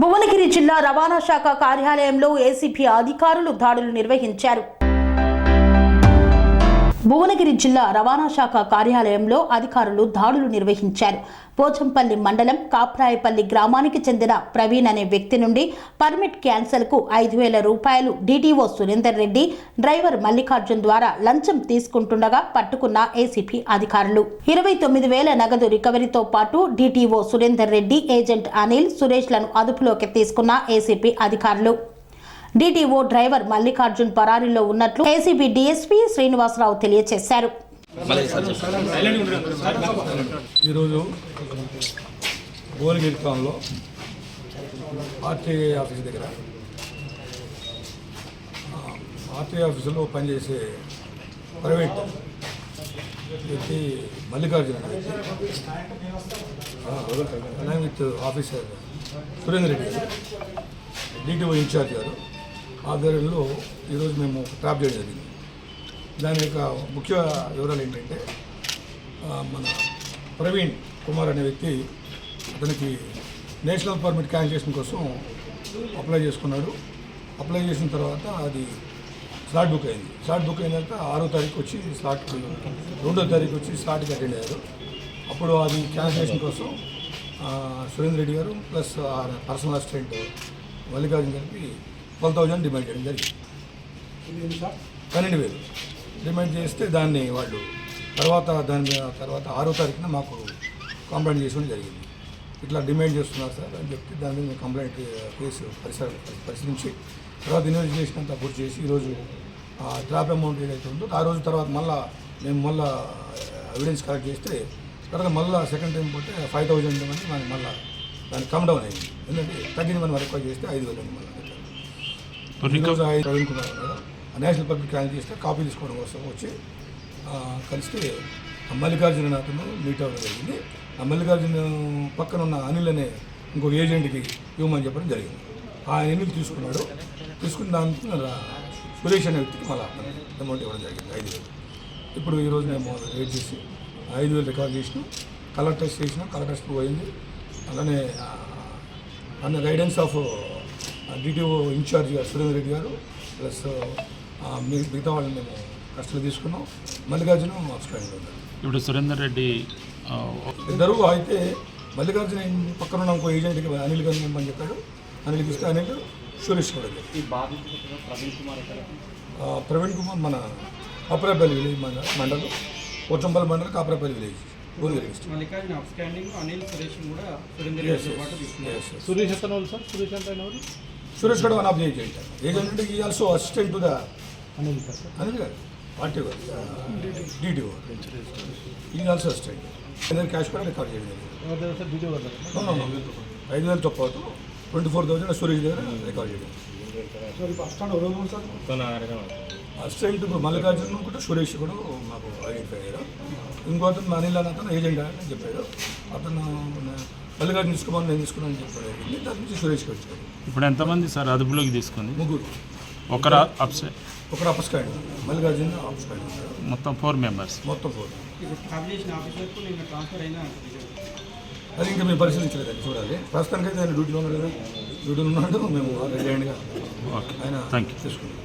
భువనగిరి జిల్లా రవాణా శాఖ కార్యాలయంలో ఏసీపీ అధికారులు దాడులు నిర్వహించారు. భువనగిరి జిల్లా రవాణా శాఖ కార్యాలయంలో అధికారులు దాడులు నిర్వహించారు. పోచంపల్లి మండలం కాప్రాయపల్లి గ్రామానికి చెందిన ప్రవీణ్ అనే వ్యక్తి నుండి పర్మిట్ క్యాన్సల్కు ఐదు వేల రూపాయలు డీటీఓ సురేందర్ రెడ్డి డ్రైవర్ మల్లికార్జున్ ద్వారా లంచం తీసుకుంటుండగా పట్టుకున్న ఏసీపీ అధికారులు. ఇరవై తొమ్మిది వేల నగదు రికవరీతో పాటు డీటీఓ సురేందర్ రెడ్డి ఏజెంట్ అనిల్ సురేష్లను అదుపులోకి తీసుకున్న ఏసీపీ అధికారులు. డీటీఓ డ్రైవర్ మల్లికార్జున్ పరారీలో ఉన్నట్లు ఏసీబీ డీఎస్పీ శ్రీనివాసరావు తెలియజేశారు. ఈరోజు భువనగిరి టౌన్లో ఆర్టీఐ ఆఫీస్ దగ్గర ఆర్టీఐ ఆఫీసులో పనిచేసే ప్రైవేట్ వ్యక్తి మల్లికార్జున వ్యక్తి with officer Surender Reddy DTO in-charge garu ఆధ్వర్యంలో ఈరోజు మేము ట్రాప్ చేయడం జరిగింది. దాని యొక్క ముఖ్య వివరాలు ఏంటంటే మన ప్రవీణ్ కుమార్ అనే వ్యక్తి అతనికి నేషనల్ పర్మిట్ క్యాన్సిలేషన్ కోసం అప్లై చేసుకున్నాడు. అప్లై చేసిన తర్వాత అది స్లాట్ బుక్ అయింది. స్లాట్ బుక్ అయిన తర్వాత ఆరో తారీఖు వచ్చి స్లాట్ రెండో తారీఖు వచ్చి స్లాట్కి అటెండ్ అయ్యారు. అప్పుడు అది క్యాన్సిలేషన్ కోసం సురేంద్ర సురేందర్ రెడ్డి గారు ప్లస్ పర్సనల్ అసిస్టెంట్ మల్లికార్జున్ గారికి ట్వెల్వ్ థౌజండ్ డిమాండ్ చేయడం జరిగింది. పన్నెండు వేలు. డిమాండ్ చేస్తే దాన్ని వాళ్ళు తర్వాత దాని మీద తర్వాత ఆరో తారీఖున మాకు కంప్లైంట్ చేసుకోవడం జరిగింది. ఇట్లా డిమాండ్ చేస్తున్నారు సార్ అని చెప్పి దాని మీద మేము కంప్లైంట్ కేసు పరిసర పరిశీలించి తర్వాత ఇన్వెస్టిగేషన్ అంతా పూర్తి చేసి ఈరోజు ఆ డ్రాప్ అమౌంట్ ఏదైతే ఉందో ఆ రోజు తర్వాత మళ్ళా మేము మళ్ళా ఎవిడెన్స్ కలెక్ట్ చేస్తే తర్వాత మళ్ళీ సెకండ్ టైం పోతే ఫైవ్ థౌజండ్ అని మనకి మళ్ళీ దాన్ని కమ్ డౌన్ అయింది. ఎందుకంటే తగ్గింది మనం రిక్వైర్ చేస్తే ఐదు వేలు మళ్ళీ ఈరోజు నేషనల్ పబ్లిక్ ఆయన చేస్తే కాపీ తీసుకోవడం కోసం వచ్చి కలిసి కలిస్తే మల్లికార్జున మీట్ అవ్వడం జరిగింది. ఆ మల్లికార్జున పక్కన ఉన్న అనిల్ అనే ఇంకొక ఏజెంట్కి ఇవ్వమని చెప్పడం జరిగింది. ఆ అనిల్ తీసుకున్నాడు. తీసుకున్న దానికి సురేష్ అనే వ్యక్తికి మళ్ళీ అమౌంట్ ఇవ్వడం జరిగింది. ఐదు వేలు. ఇప్పుడు ఈరోజు మేము రేట్ చేసి ఐదు వేలు రికార్డ్ చేసినాం. కలర్ టెస్ట్ చేసినాం. కలర్ టెస్ట్ పోయింది. అలానే అన్న గైడెన్స్ ఆఫ్ డిటిఓ ఇన్ఛార్జ్ గారు సురేంద్ర రెడ్డి గారు ప్లస్ మిగతా వాళ్ళని మేము కస్టడీ తీసుకున్నాం. మల్లికార్జున ఇప్పుడు సురేందర్ రెడ్డి ఇద్దరు అయితే మల్లికార్జున పక్కన ఉన్న ఇంకో ఏజెంట్కి అనిల్ గారిని ఇవ్వమని చెప్పాడు. అనిల్కి ఇస్తే అనిల్ సురేష్ కూడా ప్రవీణ్ కుమార్ మన కాపరాపల్లి విలేజ్ మండల మండలం పోచంపల్లి మండలం కాపరాపల్లి విలేజ్ అనిల్ సురేష్. సురేష్ వాళ్ళు సార్ సురేష్ అంటే ఆయన ఎవరు సురేష్ కూడా one of the agent agent అంటే ఈ also assistant to the Anil sir Anil garu party DTO ఈ ఆల్సో అసిస్టెంట్ ఏదైనా క్యాష్ కూడా రికార్డ్ చేయడం జరిగింది. ఎవరి దగ్గర సార్ డ్యూటీ వద్ద No, no, no. ఐదు వేలతో పాటు ట్వంటీ ఫోర్ థౌసండ్ సురేష్ దగ్గర రికార్డ్ చేయడం అసిస్టెంట్ ఇప్పుడు మల్లికార్జున కూడా సురేష్ కూడా మాకు ఐడెంటిఫై అయ్యారు. ఇంకో అతను అనిల్ అని అతను ఏజెంట్ అని చెప్పాడు. అతను మల్లికార్జున తీసుకోమని నేను తీసుకున్నాను అని చెప్పాడు. వెళ్ళి దాని నుంచి సురేష్కి వచ్చాడు. ఇప్పుడు ఎంతమంది సార్ అదుపులోకి తీసుకుంది? ముగ్గురు. ఒకరు అప్సై ఒకడు అప్పస్కాండ్ మల్లికార్జున అప్పస్కాండ్ ఉన్నాడు మొత్తం ఫోర్ మెంబర్స్. మొత్తం ఫోర్. అది ఇంకా మేము పరిశీలించలేదు అది చూడాలి. ప్రస్తుతానికైతే ఆయన డ్యూటీలో ఉన్నాడు కదా. డ్యూటీలో ఉన్నాడు. మేము ఓకే. ఆయన థ్యాంక్ యూ తీసుకున్నాం